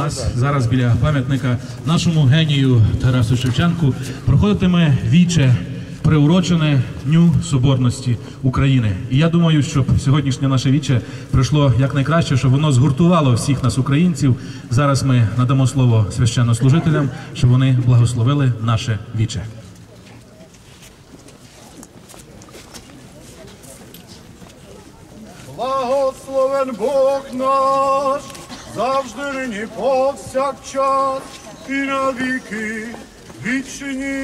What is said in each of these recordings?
нас зараз біля пам'ятника нашому генію Тарасу Шевченку проходитиме віче, приурочене Дню Соборності України. І я думаю, щоб сьогоднішнє наше віче пройшло якнайкраще, щоб воно згуртувало всіх нас, українців. Зараз ми надамо слово священнослужителям, щоб вони благословили наше віче. Благословен Бог наш, завжди нині повсякчас і на віки вічні.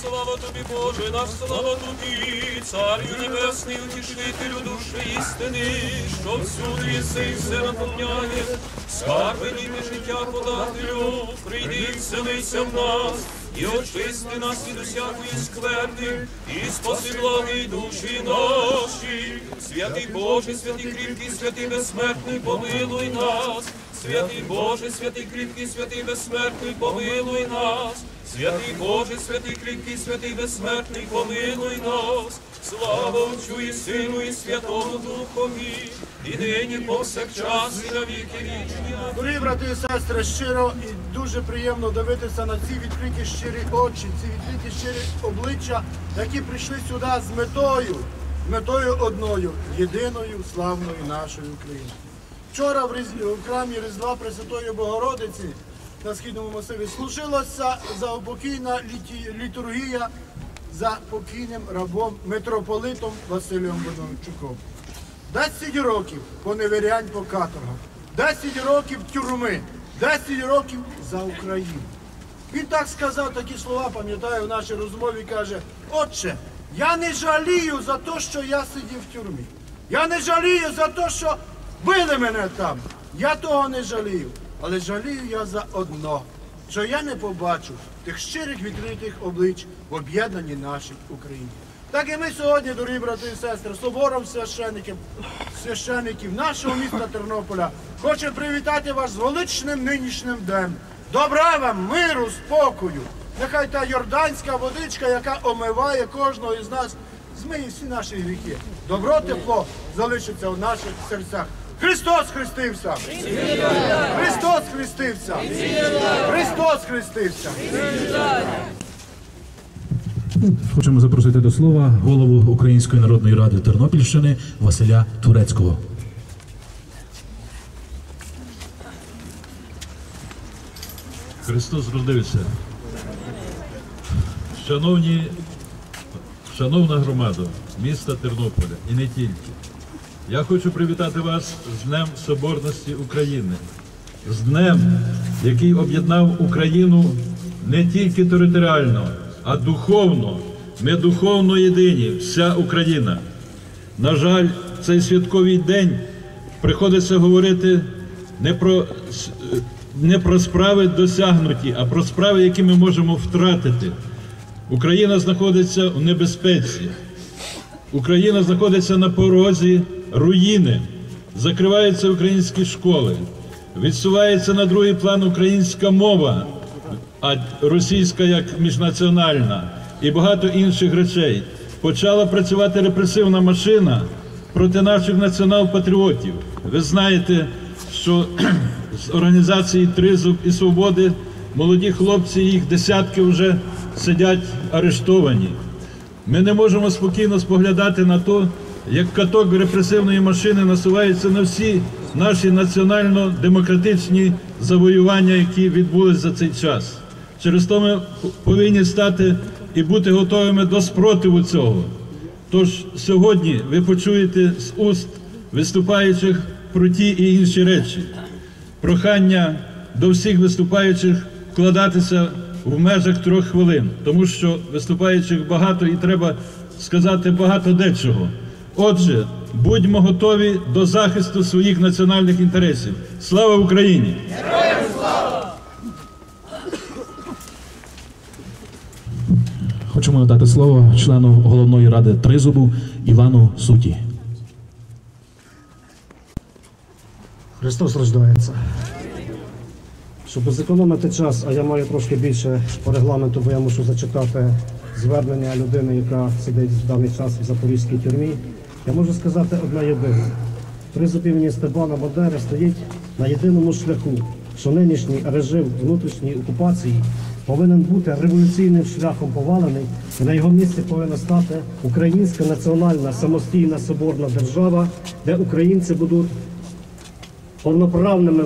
Слава тобі, Боже, наш слава тобі, Царю Небесний, утішителю душі істини, що всюди єси все наповняє, скарби ніби життя подателю, прийди вселися в нас, і очисти нас від усякої скверни, і спаси благі душі наші. Святий Боже, святий кріпкий, святий безсмертний, помилуй нас. Святий Боже, святий кріпкий, святий безсмертний, помилуй нас. Святий Боже, святий кріпкий, святий безсмертний, помилуй нас. Слава Отцю і Сину, і Святому Духові, і нині повсякчас, і на віки вічні. Дорогі брати і сестри, щиро і дуже приємно дивитися на ці відкриті щирі очі, ці відкриті щирі обличчя, які прийшли сюди з метою, метою одною, єдиною славною нашою України. Вчора в храмі Різдва Пресвятої Богородиці на східному масиві служилася заупокійна літургія за покійним рабом митрополитом Василем Бондарчуком. 10 років поневірянь по каторгах, 10 років тюрми, 10 років за Україну. Він так сказав такі слова, пам'ятаю в нашій розмові, каже, отче, я не жалію за те, що я сидів в тюрмі. Я не жалію за те, що били мене там. Я того не жалію. Але жалію я за одно, що я не побачу тих щирих відкритих облич в об'єднанні нашій Україні. Так і ми сьогодні, дорогі брати і сестри, собором священиків, священиків нашого міста Тернополя, хоче привітати вас з величним нинішнім днем. Добра вам, миру, спокою. Нехай та йорданська водичка, яка омиває кожного із нас, змиє всі наші гріхи. Добро, тепло залишиться в наших серцях. Христос хрестився! Христос хрестився! Христос хрестився! Хочемо запросити до слова голову Української народної ради Тернопільщини Василя Турецького. Христос родився. Шановні, шановна громада міста Тернополя і не тільки. Я хочу привітати вас з Днем Соборності України, з Днем, який об'єднав Україну не тільки територіально, а духовно. Ми духовно єдині, вся Україна. На жаль, цей святковий день приходиться говорити не про, е, не про справи досягнуті, а про справи, які ми можемо втратити. Україна знаходиться в небезпеці. Україна знаходиться на порозі руїни, закриваються українські школи, відсувається на другий план українська мова, а російська як міжнаціональна і багато інших речей. Почала працювати репресивна машина проти наших націонал-патріотів. Ви знаєте, що з організації Тризуб і Свободи молоді хлопці, їх десятки вже сидять арештовані. Ми не можемо спокійно споглядати на те, як каток репресивної машини насувається на всі наші національно-демократичні завоювання, які відбулись за цей час. Через то ми повинні стати і бути готовими до спротиву цього. Тож сьогодні ви почуєте з уст виступаючих про ті і інші речі. Прохання до всіх виступаючих вкладатися в межах трьох хвилин, тому що виступаючих багато і треба сказати багато дечого. Отже, будьмо готові до захисту своїх національних інтересів. Слава Україні! Героям слава! Хочемо надати слово члену головної ради Тризубу Івану Суті. Христос рождається. Щоб зекономити час, а я маю трошки більше по регламенту, бо я мушу зачитати звернення людини, яка сидить в даний час в Запорізькій тюрмі. Я можу сказати одне єдине. Тризуб імені Степана Бандери стоїть на єдиному шляху, що нинішній режим внутрішньої окупації повинен бути революційним шляхом повалений, і на його місці повинна стати українська національна самостійна соборна держава, де українці будуть повноправними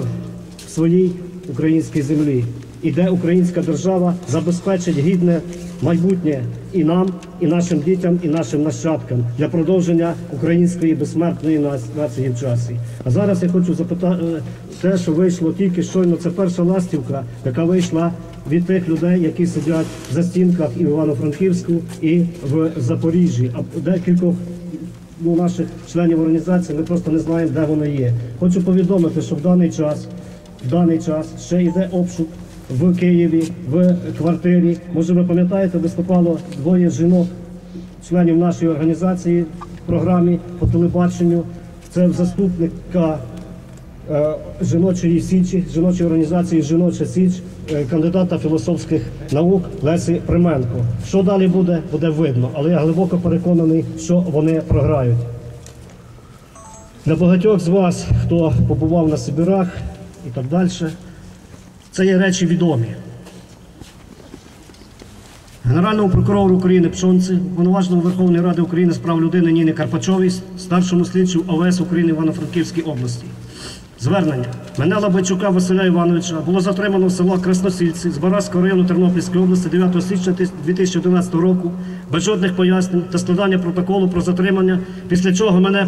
в своїй українській землі, і де українська держава забезпечить гідне майбутнє і нам, і нашим дітям, і нашим нащадкам для продовження української безсмертної нації в часі. А зараз я хочу запитати те, що вийшло тільки щойно. Це перша ластівка, яка вийшла від тих людей, які сидять в застінках і в Івано-Франківську, і в Запоріжжі. А декількох ну, наших членів організації ми просто не знаємо, де вони є. Хочу повідомити, що в даний час, в даний час ще йде обшук в Києві, в квартирі. Може, ви пам'ятаєте, виступало двоє жінок, членів нашої організації в програмі по телебаченню. Це заступника е, жіночої січі, жіночої організації Жіноча Січ, е, кандидата філософських наук Лесі Применко. Що далі буде, буде видно, але я глибоко переконаний, що вони програють. Для багатьох з вас, хто побував на Сибірах і так далі, це є речі відомі. Генеральному прокурору України Пшонці, уповноваженому Верховної Ради України з прав людини Ніни Карпачовій, старшому слідчу ОВС України Івано-Франківській області. Звернення. Мене Лабайчука Василя Івановича було затримано в село Красносільці з Бараського району Тернопільської області 9 січня 2011 року без жодних пояснень та складання протоколу про затримання, після чого мене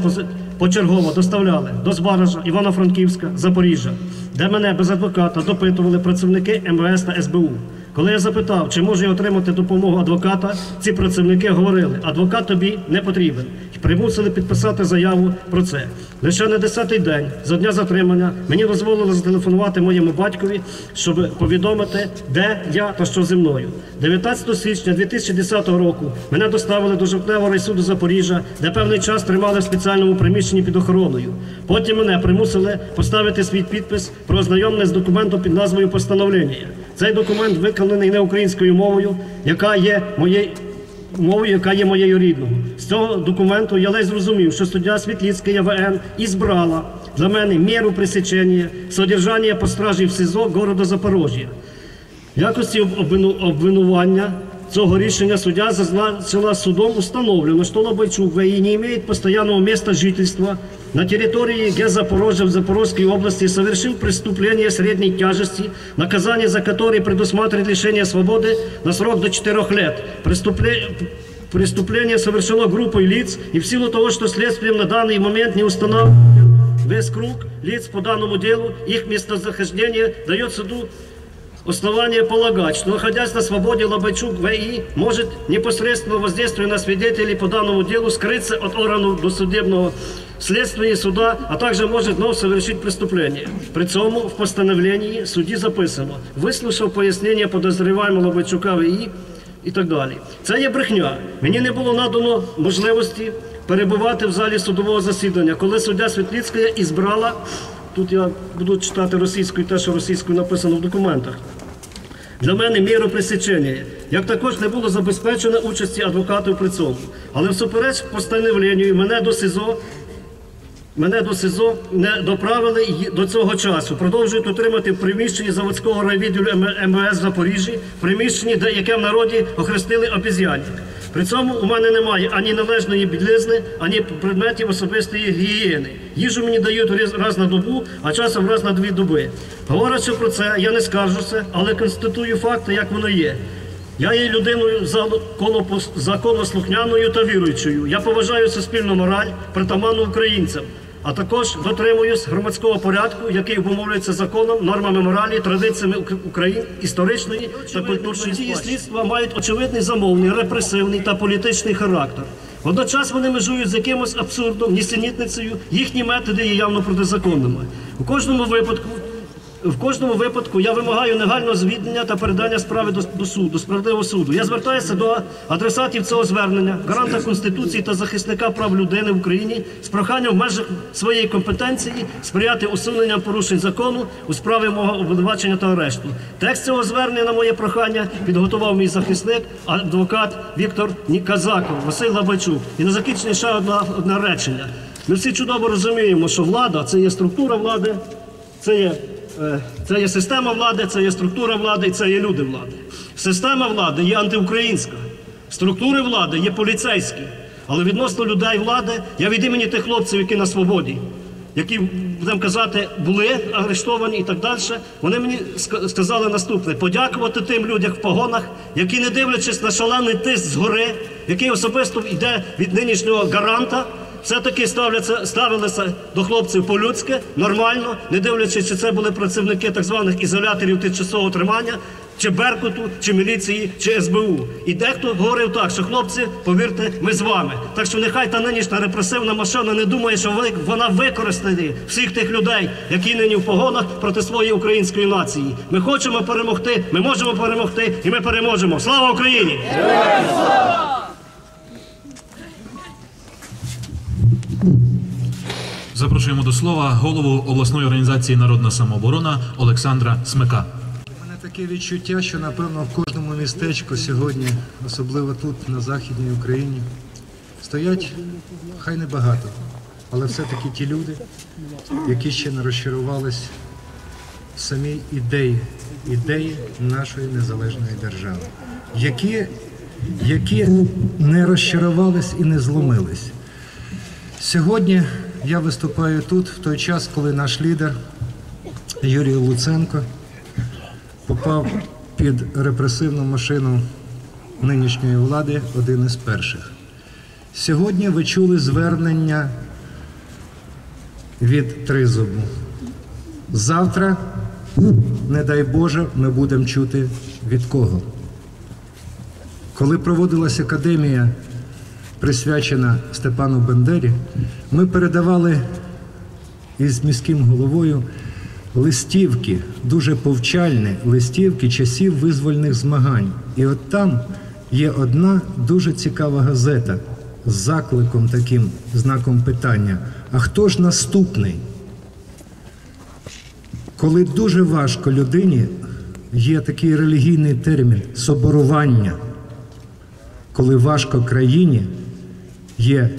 почергово доставляли до Збаража, Івано-Франківська, Запоріжжя, де мене без адвоката допитували працівники МВС та СБУ. Коли я запитав, чи можу я отримати допомогу адвоката, ці працівники говорили, адвокат тобі не потрібен. Примусили підписати заяву про це. Лише на 10-й день за дня затримання мені дозволили зателефонувати моєму батькові, щоб повідомити, де я та що зі мною. 19 січня 2010 року мене доставили до жовтневого райсуду Запоріжжя, де певний час тримали в спеціальному приміщенні під охороною. Потім мене примусили поставити свій підпис про ознайомлення з документом під назвою постановлення. Цей документ виконаний не українською мовою, яка є моєю мовою, яка є моєю рідною. З цього документу я ледь зрозумів, що суддя Світліцька ЯВН ізбрала для мене міру присічення, содержання по стражі в СИЗО города Запорожжя. В якості обвину- обвинування цього рішення суддя зазначила судом установлено, что Лобайчук ВИ не имеет постоянного места жительства на территории ГЕС Запорожья в Запорожской области совершил преступление средней тяжести, наказание за которое предусматривает лишение свободы на срок до 4 лет. Преступле- Преступление совершено группой лиц, и в силу того, что следствием на данный момент не установлен весь круг лиц по данному делу, их местозахождение дает суду основание полагать, что находясь на свободе Лобачук ВИ может непосредственно воздействуя на свидетелей по данному делу скрыться от органов досудебного следствия и суда, а также может вновь совершить преступление. При цьому в постановлении судді записано, вислушав пояснення подозріваємо Лобачука ВІ і так далі. Це є брехня. Мені не було надано можливості перебувати в залі судового засідання, коли суддя Світліцька ізбрала Тут я буду читати російською те, що російською написано в документах. Для мене міру пресечення, як також не було забезпечено участі адвокатів при цьому. Але всупереч постановленню мене до СІЗО. Мене до СІЗО не доправили до цього часу. Продовжують утримати в приміщенні заводського райвідділу МВС в Запоріжжі, приміщенні, яке в народі охрестили обіз'янник. При цьому у мене немає ані належної білизни, ані предметів особистої гігієни. Їжу мені дають раз- на добу, а часом раз на дві доби. Говорячи про це, я не скаржуся, але констатую факти, як воно є. Я є людиною законослухняною та віруючою. Я поважаю суспільну мораль, притаманну українцям, а також дотримуюсь громадського порядку, який обумовлюється законом, нормами моралі, традиціями України, історичної та культурної дії слідства мають очевидний замовний, репресивний та політичний характер. Водночас вони межують з якимось абсурдом, нісенітницею, їхні методи є явно протизаконними. У кожному випадку в кожному випадку я вимагаю негайного звільнення та передання справи до, до суду, до справедливого суду. Я звертаюся до адресатів цього звернення, гаранта Конституції та захисника прав людини в Україні з проханням в межах своєї компетенції сприяти усуненням порушень закону у справі мого обвинувачення та арешту. Текст цього звернення на моє прохання підготував мій захисник, адвокат Віктор Казаков, Василь Лабачук. І на закінчення ще одна, одне речення. Ми всі чудово розуміємо, що влада це є структура влади, це є, це є система влади, це є структура влади і це є люди влади. Система влади є антиукраїнська, структури влади є поліцейські. Але відносно людей влади, я від імені тих хлопців, які на свободі, які, будемо казати, були арештовані і так далі, вони мені сказали наступне: подякувати тим людям в погонах, які, не дивлячись на шалений тиск згори, який особисто йде від нинішнього гаранта, все-таки ставилися до хлопців по-людськи, нормально, не дивлячись, чи це були працівники так званих ізоляторів тимчасового тримання, чи Беркуту, чи міліції, чи СБУ. І дехто говорив так, що хлопці, повірте, ми з вами. Так що нехай та нинішня репресивна машина не думає, що вона використає всіх тих людей, які нині в погонах проти своєї української нації. Ми хочемо перемогти, ми можемо перемогти, і ми переможемо. Слава Україні! Запрошуємо до слова голову обласної організації Народна самооборона Олександра Смика. У мене таке відчуття, що напевно в кожному містечку сьогодні, особливо тут, на Західній Україні, стоять хай не багато, але все-таки ті люди, які ще не розчарувались в самій ідеї, ідеї нашої незалежної держави, які, які не розчарувались і не зломились. Сьогодні я виступаю тут в той час, коли наш лідер Юрій Луценко попав під репресивну машину нинішньої влади один із перших. Сьогодні ви чули звернення від Тризубу. Завтра, не дай Боже, ми будемо чути від кого. Коли проводилася академія, присвячена Степану Бендері, ми передавали із міським головою листівки, дуже повчальні листівки часів визвольних змагань. І от там є одна дуже цікава газета з закликом таким знаком питання: а хто ж наступний? Коли дуже важко людині, є такий релігійний термін соборування. Коли важко країні, є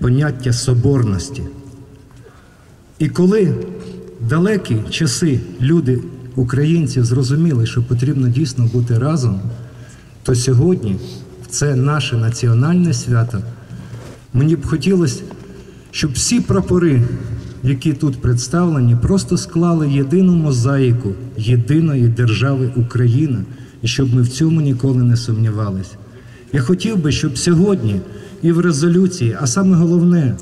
поняття соборності. І коли далекі часи люди, українці, зрозуміли, що потрібно дійсно бути разом, то сьогодні це наше національне свято. Мені б хотілося, щоб всі прапори, які тут представлені, просто склали єдину мозаїку єдиної держави Україна, і щоб ми в цьому ніколи не сумнівалися. Я хотів би, щоб сьогодні і в резолюції, а саме головне,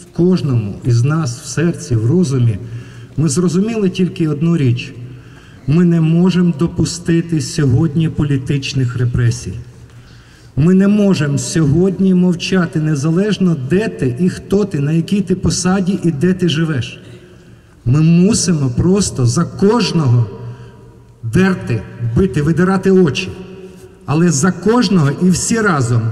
в кожному із нас в серці, в розумі, ми зрозуміли тільки одну річ: ми не можемо допустити сьогодні політичних репресій. Ми не можемо сьогодні мовчати незалежно, де ти і хто ти, на якій ти посаді і де ти живеш. Ми мусимо просто за кожного дерти, бити, видирати очі. Але за кожного і всі разом.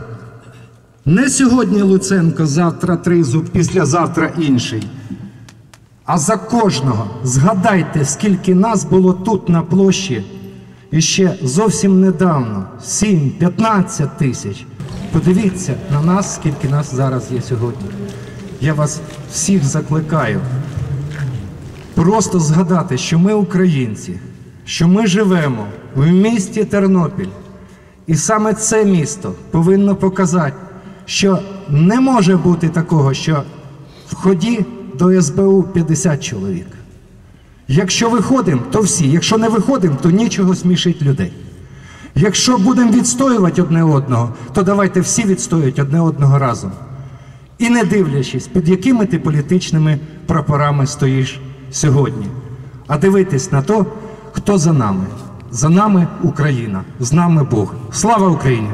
Не сьогодні Луценко, завтра тризуб, післязавтра інший. А за кожного згадайте, скільки нас було тут на площі і ще зовсім недавно 7-15 тисяч. Подивіться на нас, скільки нас зараз є сьогодні. Я вас всіх закликаю просто згадати, що ми українці, що ми живемо в місті Тернопіль. І саме це місто повинно показати, що не може бути такого, що в ході до СБУ 50 чоловік. Якщо виходимо, то всі. Якщо не виходимо, то нічого смішить людей. Якщо будемо відстоювати одне одного, то давайте всі відстоювати одне одного разом. І не дивлячись, під якими ти політичними прапорами стоїш сьогодні, а дивитись на то, хто за нами. За нами Україна, з нами Бог. Слава Україні!